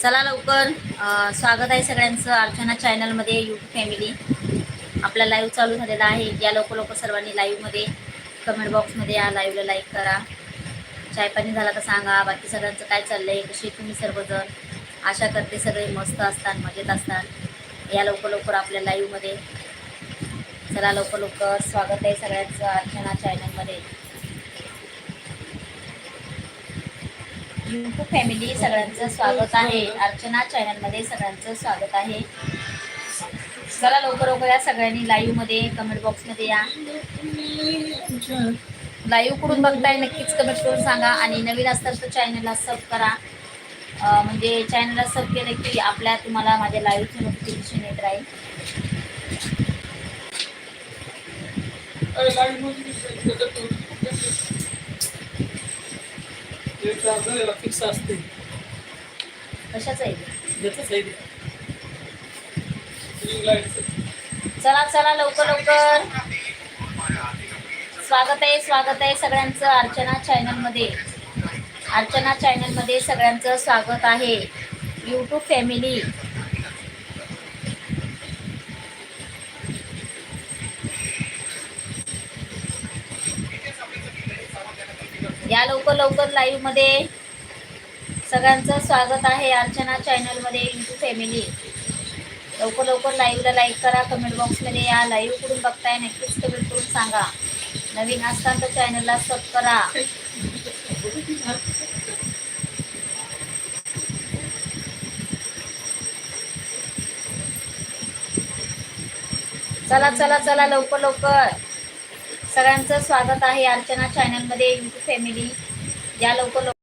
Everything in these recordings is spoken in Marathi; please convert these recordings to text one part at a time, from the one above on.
चला लवकर. स्वागत आहे सगळ्यांचं अर्चना चॅनलमध्ये यूट्यूब फॅमिली आपला लाईव्ह चालू झालेला आहे. या लोक लोक सर्वांनी लाईव्हमध्ये कमेंट बॉक्समध्ये या लाईव्हला लाईक करा. चाय पाणी झाला तर सांगा. बाकी सगळ्यांचं काय चाललं आहे कशी तुम्ही सर्वजण? आशा करते सगळे मस्त असतात मजेत असतात. या लवकर लवकर आपल्या लाईव्हमध्ये चला लवकर लवकर. स्वागत आहे सगळ्यांचं अर्चना चॅनलमध्ये यूट्यूब फॅमिली सगळ्यांचं स्वागत आहे. अर्चना चॅनलमध्ये सगळ्यांचं स्वागत आहे. चला लवकर लवकर या सगळ्यांनी लाईव्हमध्ये कमेंट बॉक्समध्ये या. लाईव्ह करून बघताय नक्कीच कमेंट करून सांगा. आणि नवीन असताल तर चॅनलला सब करा. म्हणजे चॅनलला सब केलं की आपल्या तुम्हाला माझ्या लाईव्हचं नोटिफिकेशन येत राहील. फिक्स असते. कशाचं आहे. चला चला लवकर लवकर. स्वागत आहे स्वागत आहे सगळ्यांचं अर्चना चॅनलमध्ये अर्चना चॅनलमध्ये सगळ्यांचं स्वागत आहे. यूट्यूब फॅमिली या लवकर लवकर लाईव्हमध्ये सगळ्यांचं स्वागत आहे अर्चना चॅनलमध्ये इंटू फॅमिली लवकर लवकर लाईव्हला लाईक करा कमेंट बॉक्समध्ये या लाईव्ह कुठून बघताय नक्कीच कमेंट करून सांगा. नवीन असताना तर चॅनलला सब करा. चला चला चला लवकर लवकर. सगळ्यांचं स्वागत आहे अर्चना चॅनलमध्ये यूट्यूब फॅमिली या लवकर लोक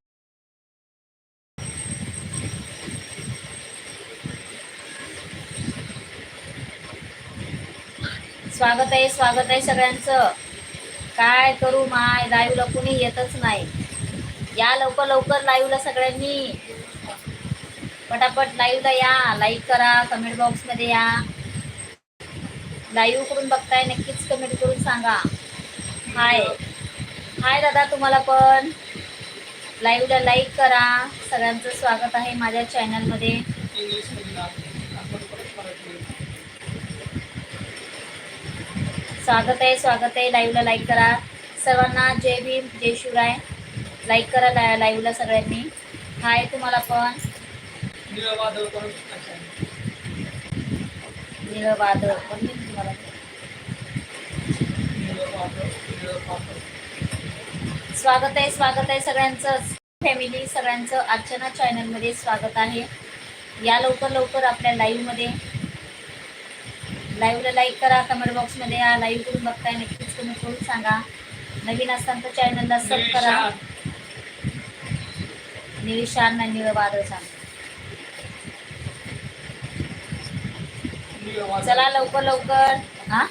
स्वागत आहे स्वागत आहे सगळ्यांचं. काय करू माय? लाईव्हला कुणी येतच नाही. या लवकर लवकर लाईव्हला सगळ्यांनी. पटापट लाईव्हला या. लाईक करा कमेंट बॉक्समध्ये या. लाईव्ह करून बघताय नक्कीच कमेंट करून सांगा. हाय. हाय दादा तुम्हाला पण. लाईव्हला लाईक करा. सगळ्यांचं स्वागत आहे माझ्या चॅनलमध्ये. स्वागत आहे स्वागत आहे. लाईव्हला लाईक करा. सर्वांना जय भीम जय शिवराय. लाईक करा ला लाईव्हला सगळ्यांनी. हाय तुम्हाला पण. निळं वादळ पण तुम्हाला? स्वागत आहे स्वागत आहे सगळ्यांचं फॅमिली सगळ्यांचं अर्चना चॅनलमध्ये स्वागत आहे. या लवकर लवकर आपल्या लाईव्हमध्ये लाईव्हला लाईक करा कमेंट बॉक्समध्ये या लाईव्ह करून बघताय नक्कीच कमेंट करून सांगा. नवीन असताना तर चॅनलला सब करा. निळी शान नाही निळं वादळ. सांग चला लवकर लवकर. हा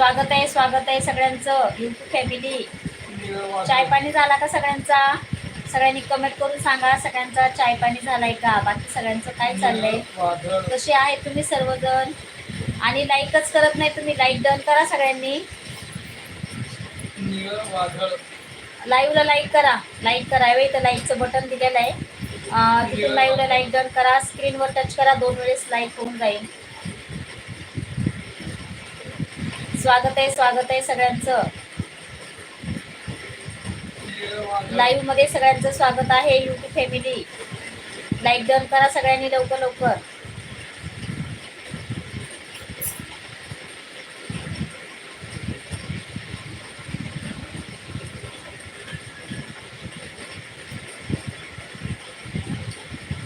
स्वागत आहे स्वागत आहे सगळ्यांचं. युट्यूब फॅमिली चाय पाणी झाला का सगळ्यांचा? सगळ्यांनी कमेंट करून सांगा सगळ्यांचा चाय पाणी झालाय का? बाकी सगळ्यांचं काय चाललंय? कसे आहे तुम्ही सर्वजण? आणि लाईकच करत नाही तुम्ही लाईक डन करा सगळ्यांनी. लाईव्हला लाईक करा. लाईक करावे तर लाईकचं बटन दिलेलं आहे. तिथून लाईव्हला लाईक डन करा. स्क्रीनवर टच करा. दोन वेळेस लाईक होऊन जाईल. स्वागत आहे स्वागत आहे सगळ्यांचं. लाईव्हमध्ये सगळ्यांचं स्वागत आहे युट्यूब फॅमिली लाईक डन करा सगळ्यांनी लवकर लवकर.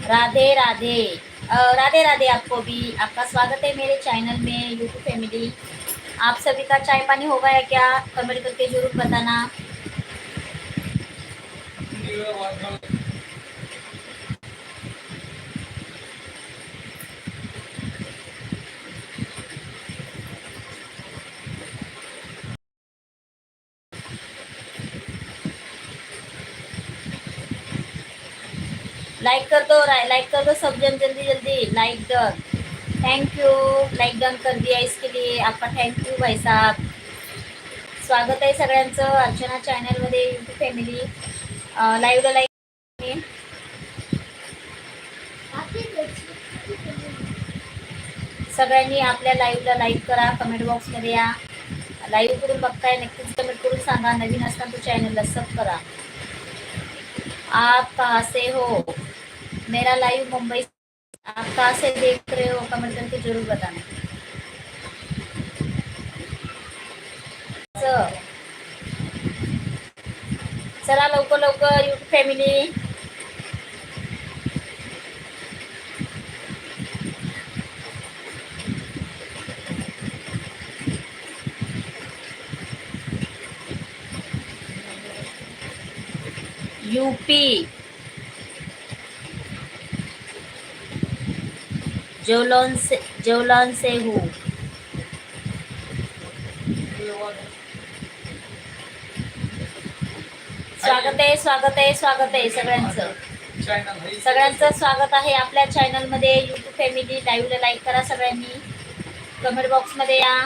राधे राधे. राधे राधे आपको भी. आपका स्वागत है मेरे चैनल में यूट्यूब फैमिली आप सभी का चाय पानी होगा या क्या? कमेंट करके ज़रूर बताना। लाइक कर दो लाइक कर दो सब जन जल्दी जल्दी। Like done thank you like done कर दिया इसके लिए आपका थैंक यू भाई साहब स्वागत आहे सगळ्यांचं. अर्चना चॅनलमध्ये यूट्यूब फॅमिली लाईव्हला लाईक सगळ्यांनी आपल्या लाईव्हला लाईक करा. कमेंट बॉक्समध्ये या. लाईव्ह करून बघताय. नक्कीच कमेंट करून सांगा. नवीन असताना तो चॅनलला सब करा. आप कहाँ से हो? मेरा लाइव मुंबई आप कहाँ से देख रहे हो कमेंट करके जरूर बताना. चला लवकर लवकर युट्यूब फॅमिली यूपी जौलन से जौलन से हूँ. हो. स्वागत आहे स्वागत आहे स्वागत आहे सगळ्यांचं. सगळ्यांचं स्वागत आहे आपल्या चॅनलमध्ये यूट्यूब फॅमिली लाईव्हला लाईक करा सगळ्यांनी. कमेंट बॉक्समध्ये या.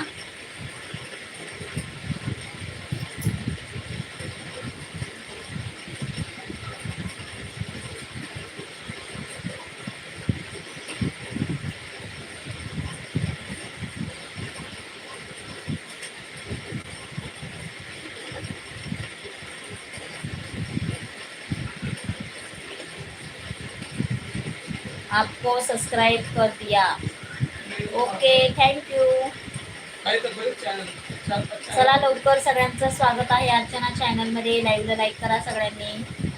आपको सब्सक्राइब कर दिया। ओके थँक यू चला लवकर सगळ्यांचं स्वागत आहे. अर्चना चॅनलमध्ये लाईव्हला लाईक करा सगळ्यांनी.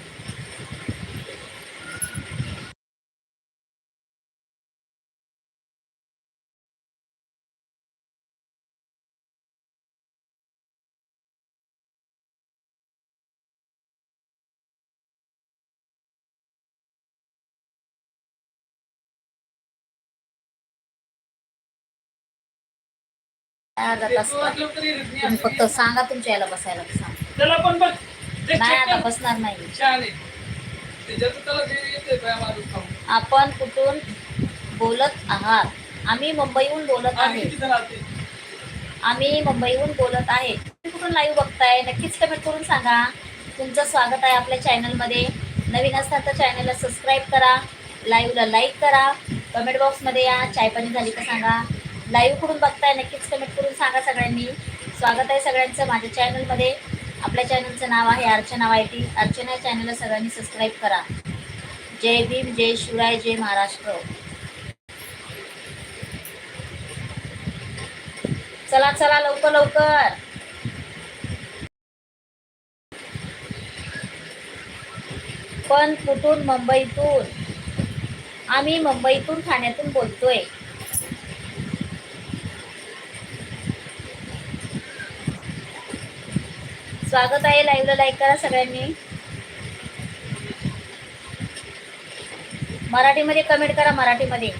तुम्ही. फक्त सांगा तुमच्या याला बसायला सांगा. नाही आता. बसणार नाही. आपण कुठून बोलत आहात? आम्ही मुंबईहून बोलत आहे? आम्ही मुंबईहून बोलत आहे. तुम्ही कुठून लाईव्ह बघताय? नक्कीच कमेंट करून सांगा. तुमचं स्वागत आहे आपल्या चॅनलमध्ये नवीन असतात तर चॅनलला सबस्क्राईब करा. लाईव्हला लाईक करा. कमेंट बॉक्समध्ये या. चाय पाणी झाली का सांगा. लाईव्ह करून बघताय नक्कीच कमेंट करून सांगा सगळ्यांनी. स्वागत आहे सगळ्यांचं माझ्या चॅनलमध्ये आपल्या चॅनलचं नाव आहे अर्चना वाय टी अर्चना चॅनलला सगळ्यांनी सबस्क्राईब करा. जय भीम जय शिवराय जय महाराष्ट्र. चला चला लवकर लवकर. पण कुठून? मुंबईतून. आम्ही मुंबईतून ठाण्यातून बोलतोय. स्वागत आहे लाईव्हला लाईक करा सगळ्यांनी. मराठीमध्ये कमेंट करा मराठीमध्ये.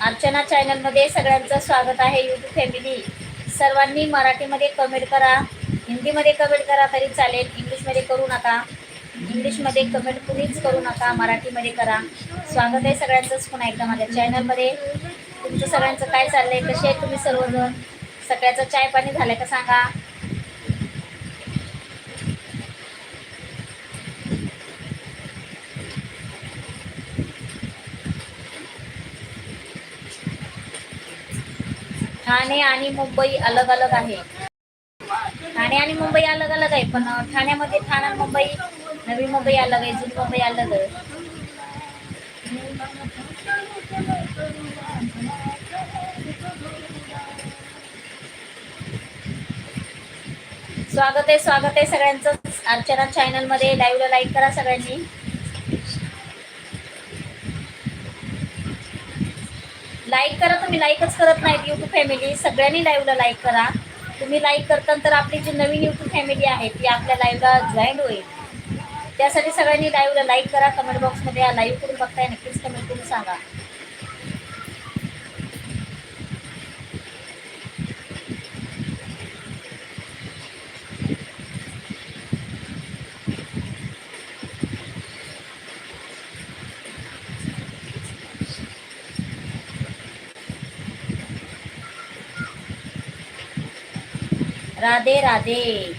अर्चना चॅनलमध्ये सगळ्यांचं स्वागत आहे यूट्यूब फॅमिली सर्वांनी मराठीमध्ये कमेंट करा हिंदीमध्ये कमेंट करा तरी चालेल. इंग्लिशमध्ये करू नका. इंग्लिशमध्ये कमेंट कुणीच करू नका मराठीमध्ये करा. स्वागत आहे सगळ्यांचंच पुन्हा एकदा माझ्या चॅनलमध्ये. तुमचं सगळ्यांचं काय चाललंय कसे आहे तुम्ही सर्वजण? सगळ्याचं चाय पाणी झालं का सांगा? ठाणे आणि मुंबई अलग अलग आहे. ठाणे आणि मुंबई अलग अलग आहे पण ठाण्यामध्ये ठाणे मुंबई नवी मुंबई अलग आहे जुनी मुंबई अलग आहे. स्वागत आहे स्वागत आहे सगळ्यांचं. अर्चना चॅनलमध्ये लाईव्हला लाईक करा सगळ्यांनी. लाईक करा तुम्ही लाईकच करत नाहीत यूट्यूब फॅमिली सगळ्यांनी लाईव्हला लाईक करा. तुम्ही लाईक करता तर आपली जी नवीन यूट्यूब फॅमिली आहे ती आपल्या लाईव्हला जॉईन होईल. त्यासाठी सगळ्यांनी लाईव्हला लाईक करा. कमेंट बॉक्समध्ये या लाईव्ह करून बघताय नक्कीच कमेंट करून सांगा. राधे राधे.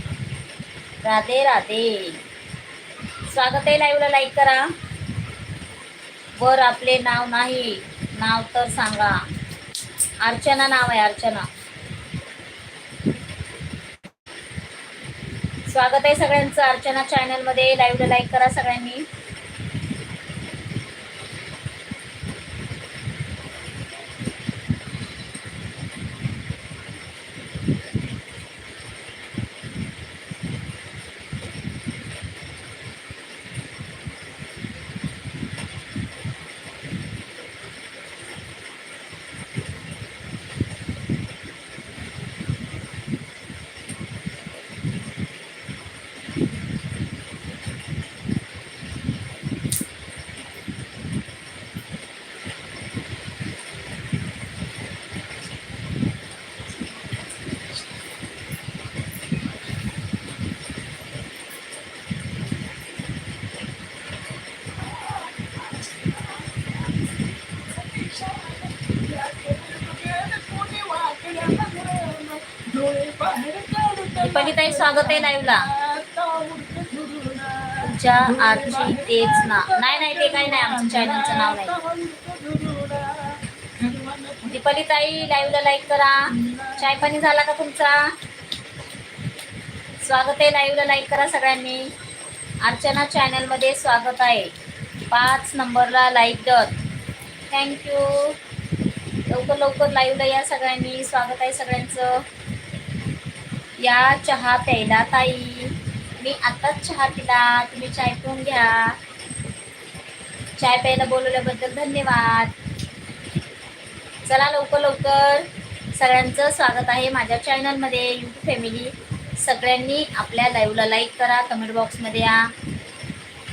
राधे राधे. स्वागत आहे लाईव्हला लाईक करा. वर आपले नाव नाही. नाव तर सांगा. अर्चना नाव आहे अर्चना. स्वागत आहे सगळ्यांचं. अर्चना चॅनलमध्ये लाईव्हला लाईक करा सगळ्यांनी. ताई स्वागत आहे लाईव्हला तुमच्या आरची तेच ना. नाही नाही ते काही नाही. आमचं चॅनलचं नाव नाही. दीपालीताई लाईव्हला लाईक करा. चाय पाणी झाला का तुमचा? स्वागत आहे लाईव्हला लाईक करा सगळ्यांनी. अर्चना चॅनलमध्ये स्वागत आहे. पाच नंबरला लाईक डन थँक्यू लवकर लवकर लाईव्हला या सगळ्यांनी. स्वागत आहे सगळ्यांचं. या चहा प्यायला ताई. मी आताच चहा पिला. तुम्ही चाय पिऊन घ्या. चाय प्यायला बोलवल्याबद्दल धन्यवाद. चला लवकर लवकर. सगळ्यांचं स्वागत आहे माझ्या चॅनलमध्ये यूट्यूब फॅमिली सगळ्यांनी आपल्या लाईव्हला लाईक करा कमेंट बॉक्समध्ये या.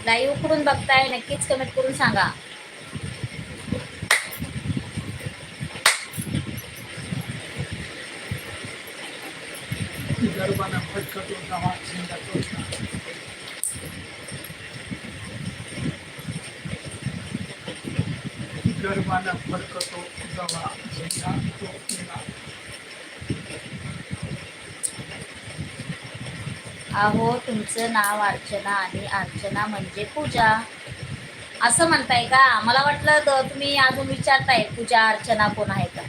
लाईव्ह कुठून बघताय नक्कीच कमेंट करून सांगा. गरबाना फटकतो दवा झेंडा गरबाना फडकतो दवा झेंडा तो अहो तुमचं नाव अर्चना आणि अर्चना म्हणजे पूजा. असं म्हणताय का? मला वाटलं द- तुम्ही अजून विचारताय पूजा अर्चना कोण आहे का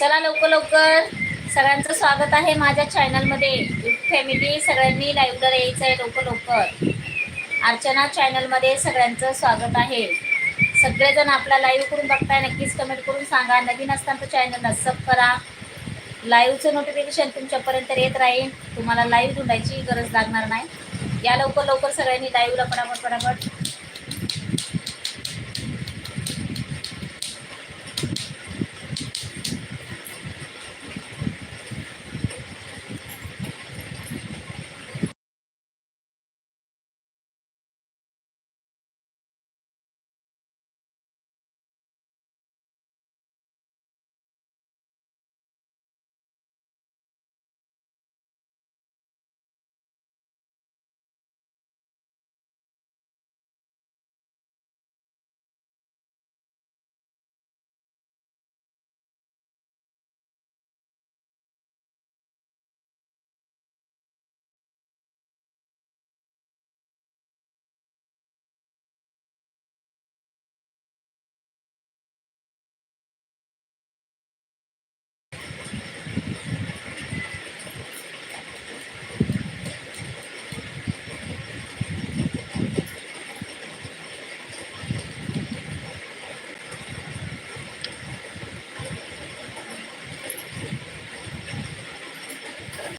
चला लवकर लवकर. सगळ्यांचं स्वागत आहे माझ्या चॅनलमध्ये फॅमिली सगळ्यांनी लाईव्हला यायचं आहे लवकर लवकर. अर्चना चॅनलमध्ये सगळ्यांचं स्वागत आहे. सगळेजण आपला लाईव्ह करून बघताय नक्कीच कमेंट करून सांगा. नवीन असताना चॅनलला सब करा. लाईव्हचं नोटिफिकेशन तुमच्यापर्यंत येत राहील. तुम्हाला लाईव्ह ढूंढायची गरज लागणार नाही. या लवकर लवकर सगळ्यांनी लाईव्हला पटापट पटापट.